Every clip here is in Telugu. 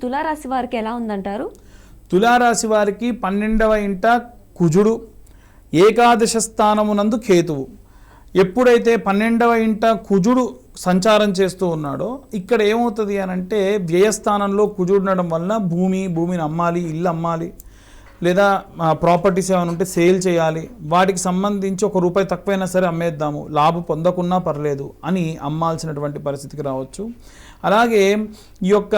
తులారాశి వారికి ఎలా ఉందంటారు? తులారాశి వారికి పన్నెండవ ఇంట కుజుడు ఏకాదశ స్థానమునందు కేతువు. ఎప్పుడైతే పన్నెండవ ఇంట కుజుడు సంచారం చేస్తూ ఉన్నాడో ఇక్కడ ఏమవుతుంది అని అంటే వ్యయస్థానంలో కుజుడు ఉండడం వలన భూమి భూమిని అమ్మాలి ఇల్లు అమ్మాలి లేదా ప్రాపర్టీస్ ఏమైనా ఉంటే సేల్ చేయాలి వాటికి సంబంధించి ఒక రూపాయి తక్కువైనా సరే అమ్మేద్దాము లాభం పొందకున్నా పర్లేదు అని అమ్మాల్సినటువంటి పరిస్థితికి రావచ్చు. అలాగే ఈ యొక్క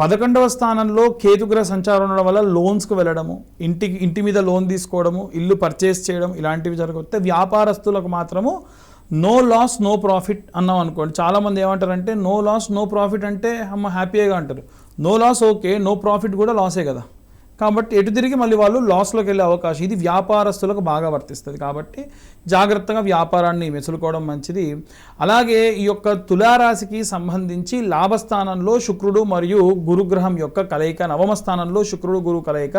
పదకొండవ స్థానంలో కేతుగ్రహ సంచారం ఉండడం వల్ల లోన్స్కి వెళ్ళడము ఇంటికి ఇంటి మీద లోన్ తీసుకోవడము ఇల్లు పర్చేస్ చేయడం ఇలాంటివి జరగకపోతే వ్యాపారస్తులకు మాత్రము నో లాస్ నో ప్రాఫిట్ అన్నాం అనుకోండి. చాలామంది ఏమంటారంటే నో లాస్ నో ప్రాఫిట్ అంటే అమ్మ హ్యాపీగా అంటారు. No loss okay no profit కూడా లాసే కదా. కాబట్టి ఎటు తిరిగి మళ్ళీ వాళ్ళు లాస్లోకి వెళ్ళే అవకాశం. ఇది వ్యాపారస్తులకు బాగా వర్తిస్తుంది కాబట్టి జాగ్రత్తగా వ్యాపారాన్ని మెసులుకోవడం మంచిది. అలాగే ఈ యొక్క తులారాశికి సంబంధించి లాభస్థానంలో శుక్రుడు మరియు గురుగ్రహం యొక్క కలయిక నవమ స్థానంలో శుక్రుడు గురు కలయిక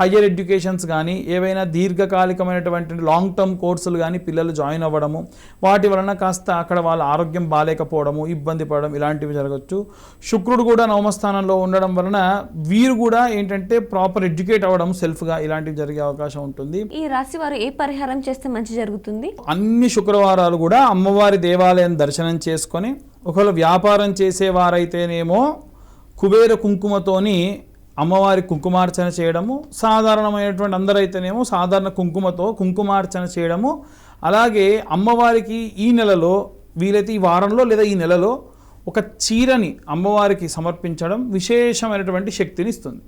హయ్యర్ ఎడ్యుకేషన్స్ కానీ ఏవైనా దీర్ఘకాలికమైనటువంటి లాంగ్ టర్మ్ కోర్సులు కానీ పిల్లలు జాయిన్ అవ్వడము వాటి వలన కాస్త అక్కడ వాళ్ళ ఆరోగ్యం బాగాలేకపోవడము ఇబ్బంది పడడం ఇలాంటివి జరగచ్చు. శుక్రుడు కూడా నవమ స్థానంలో ఉండడం వలన వీరు కూడా ఏంటంటే ప్రాపర్ ఎడ్యుకేట్ అవ్వడం సెల్ఫ్గా ఇలాంటివి జరిగే అవకాశం ఉంటుంది. ఈ రాశి వారు ఏ పరిహారం చేస్తే మంచి జరుగుతుంది? అన్ని శుక్రవారాలు కూడా అమ్మవారి దేవాలయం దర్శనం చేసుకొని ఒకవేళ వ్యాపారం చేసేవారైతేనేమో కుబేర కుంకుమతోని అమ్మవారి కుంకుమార్చన చేయడము సాధారణమైనటువంటి అందరైతేనేమో సాధారణ కుంకుమతో కుంకుమార్చన చేయడము అలాగే అమ్మవారికి ఈ నెలలో వీలైతే ఈ వారంలో లేదా ఈ నెలలో ఒక చీరని అమ్మవారికి సమర్పించడం విశేషమైనటువంటి శక్తిని ఇస్తుంది.